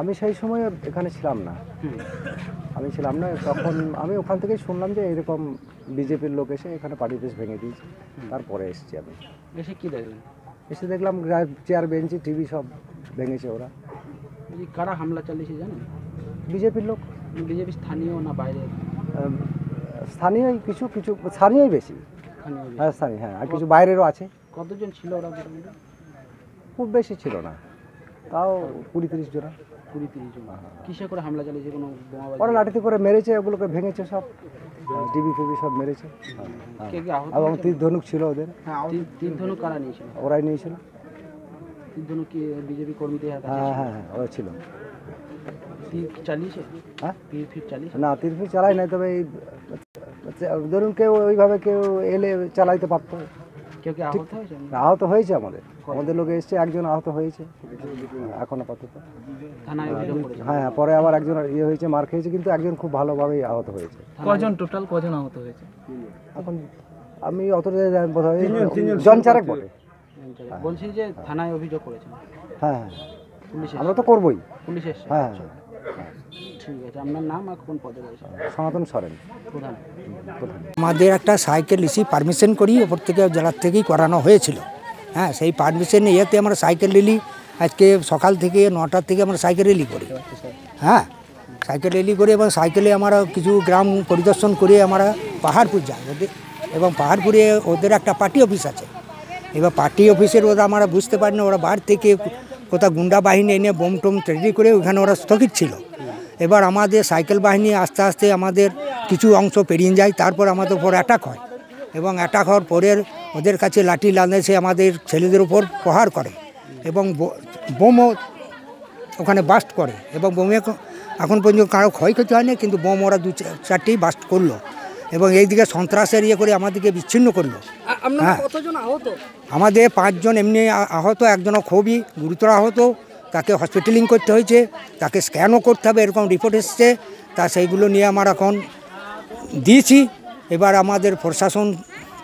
আমি সেই সময় এখানে ছিলাম না। আমি ছিলাম না তখন আমি ওখান থেকেই শুনলাম যে এরকম বিজেপির লোক এসে এখানে পার্টি অফিস ভেঙে দিয়েছে। তারপরে এসেছি আমি। এসে কি দেখলেন? এসে দেখলাম চেয়ার বেঞ্চি টিভি সব ভেঙেছে ওরা। কারা হামলা চালিয়েছে জানেন? বিজেপির লোক। বিজেপি স্থানীয় না বাইরে আম, স্থানীয়ই কিছু কিছু স্থানীয়ই বেশি। স্থানীয় হ্যাঁ স্থানীয় হ্যাঁ আর কিছু বাইরেরও আছে। কতজন ছিল ওরা খুব বেশি ছিল না। তাও কুড়ি তিরিশ জনা কুড়ি তিরিশ জন কিসে করে হামলা চালিয়েছে কোনো ওরা লাঠিতে করে মেরেছে ওগুলোকে ভেঙেছে সব। টিভি ফিবি সব মেরেছে। হ্যাঁ। কে কে আহত এবং তীর ধনুক ছিল ওদের। তীর- ধনুক কারা নিয়েছিল? ওরাই নিয়েছিল। তীর ধনুক কি বিজেপি কর্মীদের হাতে হ্যাঁ হ্যাঁ হ্যাঁ ওরা ছিল। হ্যাঁ? না তীর ফির চালাই নাই তবে এই ধরুন কেউ ওইভাবে কেউ এলে চালাইতে পারতো। আহত হয়েছে? আমাদের। আমাদের লোকে এসছে একজন আহত হয়েছে। এখন আপাতত। থানায় অভিযোগ করেছে। হ্যাঁ হ্যাঁ, পরে আবার একজন ইয়ে হয়েছে মার খেয়েছে কিন্তু একজন খুব ভালোভাবেই আহত হয়েছে। কজন টোটাল কজন আহত হয়েছে? এখন আমি অত বোধহয় জন চারেক বলে বলছি যে থানায় অভিযোগ করেছে। হ্যাঁ হ্যাঁ। পুলিশ আমরা তো করবই। পুলিশ এসছে। হ্যাঁ হ্যাঁ। ঠিক আছে আপনার নাম আর কোন পদে রয়েছে? সনাতন সরেন। প্রধান। প্রধান। আমাদের একটা সাইকেল ইসি পারমিশন করি ওপর থেকে জেলার থেকেই করানো হয়েছিল। হ্যাঁ সেই পারমিশন ইয়েতে আমরা সাইকেল রেলি আজকে সকাল থেকে নটার থেকে আমরা সাইকেল রেলি করি। হ্যাঁ? সাইকেল রেলি করে এবং সাইকেলে আমরা কিছু গ্রাম পরিদর্শন করে আমরা পাহাড়পুর যাই। ওদের এবং পাহাড়পুরে ওদের একটা পার্টি অফিস আছে। এবার পার্টি অফিসের ওরা আমরা বুঝতে পারি না ওরা বাইরে থেকে কোথাও গুন্ডা বাহিনী এনে বোম টোম তৈরি করে ওখানে ওরা স্থগিত ছিল। এবার আমাদের সাইকেল বাহিনী আস্তে আস্তে আমাদের কিছু অংশ পেরিয়ে যায়, তারপর আমাদের উপর অ্যাটাক হয়। এবং অ্যাটাক হওয়ার পরের ওদের কাছে লাঠি লাদেছে আমাদের ছেলেদের উপর প্রহার করে। এবং বোমও ওখানে বাস্ট করে এবং বোমে এখন পর্যন্ত কারও ক্ষয়ক্ষতি হয়নি কিন্তু বোম ওরা দু চারটেই বাস্ট করল এবং এইদিকে সন্ত্রাসের ইয়ে করে আমাদেরকে বিচ্ছিন্ন করল। হ্যাঁ। আমাদের পাঁচজন এমনি আহত একজনও খুবই গুরুতর আহত তাকে হসপিটালিং করতে হয়েছে তাকে স্ক্যানও করতে হবে এরকম রিপোর্ট এসছে তা সেইগুলো নিয়ে আমার এখন দিয়েছি। এবার আমাদের প্রশাসন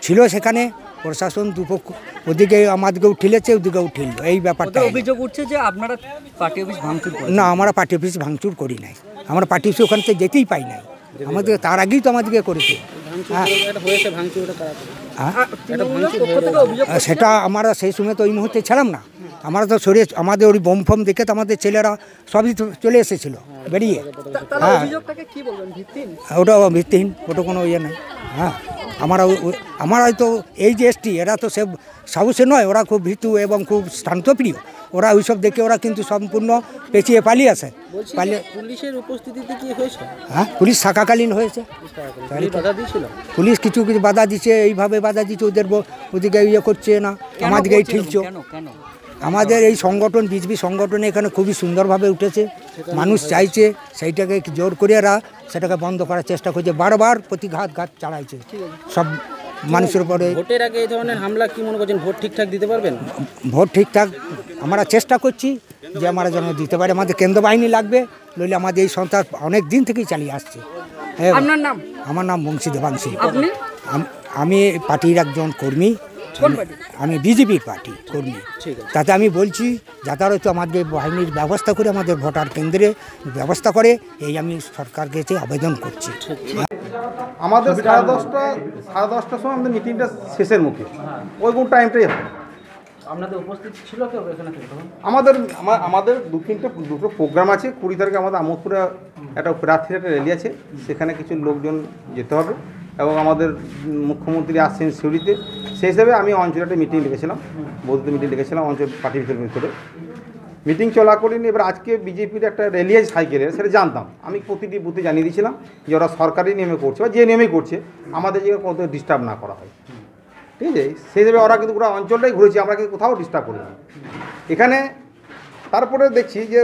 ছিল সেখানে প্রশাসন দুপক্ষ ওদিকে আমাদেরকেও ঠেলেছে ওদিকেও ঠেললো এই ব্যাপারটা। অভিযোগ উঠছে যে আপনারা পার্টি অফিস ভাঙচুর করেন না আমরা পার্টি অফিস ভাঙচুর করি নাই। আমরা পার্টি অফিস ওখান থেকে যেতেই পাই নাই। আমাদের তার আগেই তো আমাদেরকে করেছে। হ্যাঁ? হ্যাঁ। সেটা আমরা সেই সময় তো ওই মুহূর্তে ছিলাম না। আমরা তো সরে আমাদের ওই বোম ফোম দেখে তো আমাদের ছেলেরা সবই চলে এসেছিল বেরিয়ে। হ্যাঁ। অভিযোগটাকে কি ওটা ভিত্তিহীন ওটা কোনো ইয়ে নেই। হ্যাঁ। আমরা আমরা হয়তো এই যে এসটি এরা তো সে সাহসে নয় ওরা খুব ভীতু এবং খুব শান্তপ্রিয় ওরা ওইসব দেখে ওরা কিন্তু সম্পূর্ণ পেঁচিয়ে পালিয়ে আসে। পালিয়ে পুলিশের উপস্থিতিতে কি হয়েছে? হ্যাঁ পুলিশ থাকাকালীন হয়েছে। পুলিশ কিছু কিছু বাধা দিচ্ছে এইভাবে বাধা দিচ্ছে ওদের ওদিকে ইয়ে করছে না। আমাদেরকে ঠিকছো কেন? কেন? আমাদের এই সংগঠন বিজেপি সংগঠন এখানে খুবই সুন্দরভাবে উঠেছে। মানুষ চাইছে সেইটাকে জোর করে এরা সেটাকে বন্ধ করার চেষ্টা করছে। বারবার প্রতিঘাত ঘাত চালাইছে। সব মানুষের উপরে। ভোটের আগে এই ধরনের হামলা কি মনে করছেন? ভোট ঠিকঠাক দিতে পারবেন? ভোট ঠিকঠাক আমরা চেষ্টা করছি যে আমরা যেন দিতে পারি। আমাদের কেন্দ্র বাহিনী লাগবে নইলে আমাদের এই সন্ত্রাস অনেক দিন থেকেই চালিয়ে আসছে। হ্যাঁ, আপনার নাম? আমার নাম বংশী দেবাংশী আপনি আমি পার্টির একজন কর্মী। আমি বিজেপির পার্টি কর্মী। ঠিক আছে। তাতে আমি বলছি যাতায়াত আমাদের বাহিনীর ব্যবস্থা করে আমাদের ভোটার কেন্দ্রে ব্যবস্থা করে এই আমি সরকার কাছে আবেদন করছি। আমাদের সাড়ে দশটা সাড়ে দশটার সময় আমাদের মিটিংটা শেষের মুখে। ওই কোন টাইমটাই হবে আপনাদের উপস্থিত ছিল কেউ এখানে আমাদের আমাদের দু তিনটে দুটো প্রোগ্রাম আছে। কুড়ি তারিখে আমাদের আমোদপুরে একটা প্রার্থীর একটা র্যালি আছে। সেখানে কিছু লোকজন যেতে হবে। এবং আমাদের মুখ্যমন্ত্রী আসছেন সিউড়িতে, সেই হিসাবে আমি অঞ্চলে একটা মিটিং ডেকেছিলাম বৌদ্ধ মিটিং ডেকেছিলাম, অঞ্চল পার্টি ভিতরে মিটিং চলাকালীন এবার আজকে বিজেপির একটা র্যালি আছে সাইকেলের সেটা জানতাম। আমি প্রতিটি বুথে জানিয়ে দিয়েছিলাম যে ওরা সরকারি নিয়মে করছে বা যে নিয়মে করছে, আমাদের যে কত ডিস্টার্ব না করা হয়। ঠিক আছে? সেই হিসেবে ওরা কিন্তু পুরো অঞ্চলটাই ঘুরেছে, আমরা কিন্তু কোথাও ডিস্টার্ব করিনি। এখানে তারপরে দেখছি যে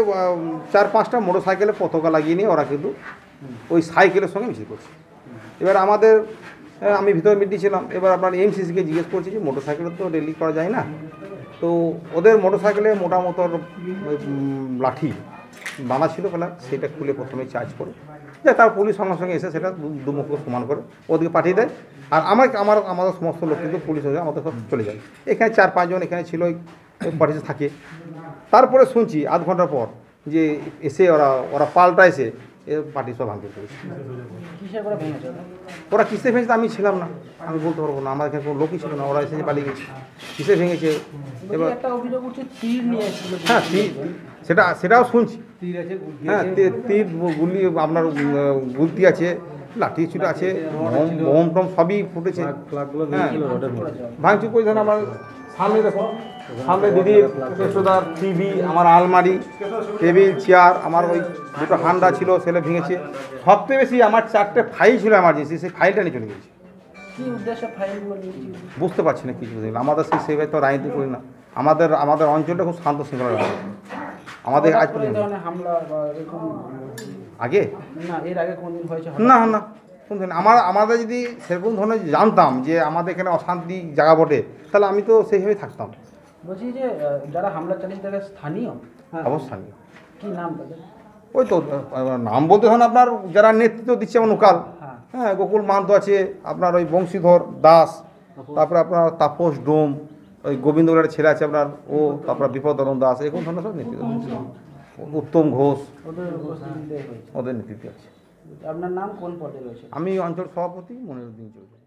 চার পাঁচটা মোটর সাইকেলে পতাকা লাগিয়ে নিয়ে ওরা কিন্তু ওই সাইকেলের সঙ্গে মিছিল করছে। এবার আমাদের আমি ভিতরে মিটিং ছিলাম এবার আপনার এমসিসিকে জিজ্ঞেস করছি যে মোটর সাইকেলে তো রেলি করা যায় না? তো ওদের মোটর সাইকেলে মোটা মতোর ওই, উম, লাঠি বাঁধা ছিল ফেলা সেটা খুলে প্রথমে চার্জ করে। যে তার পুলিশ সঙ্গে সঙ্গে এসে সেটা দুমুখ সমান করে ওদিকে পাঠিয়ে দেয়। আর আমার আমার আমাদের সমস্ত লোক কিন্তু পুলিশ হয়ে আমাদের সব চলে যায়। এখানে চার পাঁচজন এখানে ছিল পার্টিতে থাকে। তারপরে শুনছি আধ ঘণ্টার পর যে এসে ওরা ওরা পাল্টা এসে এ পার্টি সব ভাঙতে ওটা? ওরা কিসে ভেঙেছে আমি ছিলাম না আমি বলতে পারব না আমার এখানে কোনো লোকই ছিল না ওরা এসে পালিয়ে গেছে। কিসে ভেঙেছে? এবার হ্যাঁ সেটা সেটাও শুনছি। হ্যাঁ তীর গুলি আপনার গুলতি আছে লাঠি ছুট আছে বোম বোম টম সবই ফুটেছে। হ্যাঁ। ভাঙচুর করেছেন আমার সামনে দেখো সামনে দিদির টিভি আমার আলমারি টেবিল চেয়ার আমার ওই দুটো হান্ডা ছিল সেটা ভেঙেছে। সবচেয়ে বেশি আমার চারটে ফাইল ছিল এমার্জেন্সি সেই ফাইলটা নিয়ে চলে গেছে। কি উদ্দেশ্যে ফাইলগুলো নিয়েছিল বুঝতে পারছি না কিছু বুঝতে আমাদের সেই সেভাবে তো রাজনীতি করি না। আমাদের আমাদের অঞ্চলটা খুব শান্ত শৃঙ্খলা আমাদের আজ আগে? না এর আগে কোনদিন হয়েছে না। না কোন ধরনের আমার আমাদের যদি সেরকম ধরনের জানতাম যে আমাদের এখানে অশান্তি জায়গা বটে তাহলে আমি তো সেইভাবেই থাকতাম। বলছি যে যারা হামলা চালিয়েছে তারা স্থানীয়? হ্যাঁ। অবস্থানীয়। কি নাম ওই তো নাম বলতে ধরুন আপনার যারা নেতৃত্ব দিচ্ছে আমার উকাল হ্যাঁ। হ্যাঁ গোকুল মাহাতো আছে আপনার ওই বংশীধর দাস তারপরে আপনার তাপস ডোম ওই গোবিন্দ ছেলে আছে আপনার ও তারপরে বিপদরণ দাস এরকম ধরনের সব নেতৃত্ব। উত্তম ঘোষ। ওদের নেতৃত্বে আছে। আপনার নাম কোন পদে রয়েছে? আমি অঞ্চল সভাপতি মনিরুদ্দিন চৌধুরী।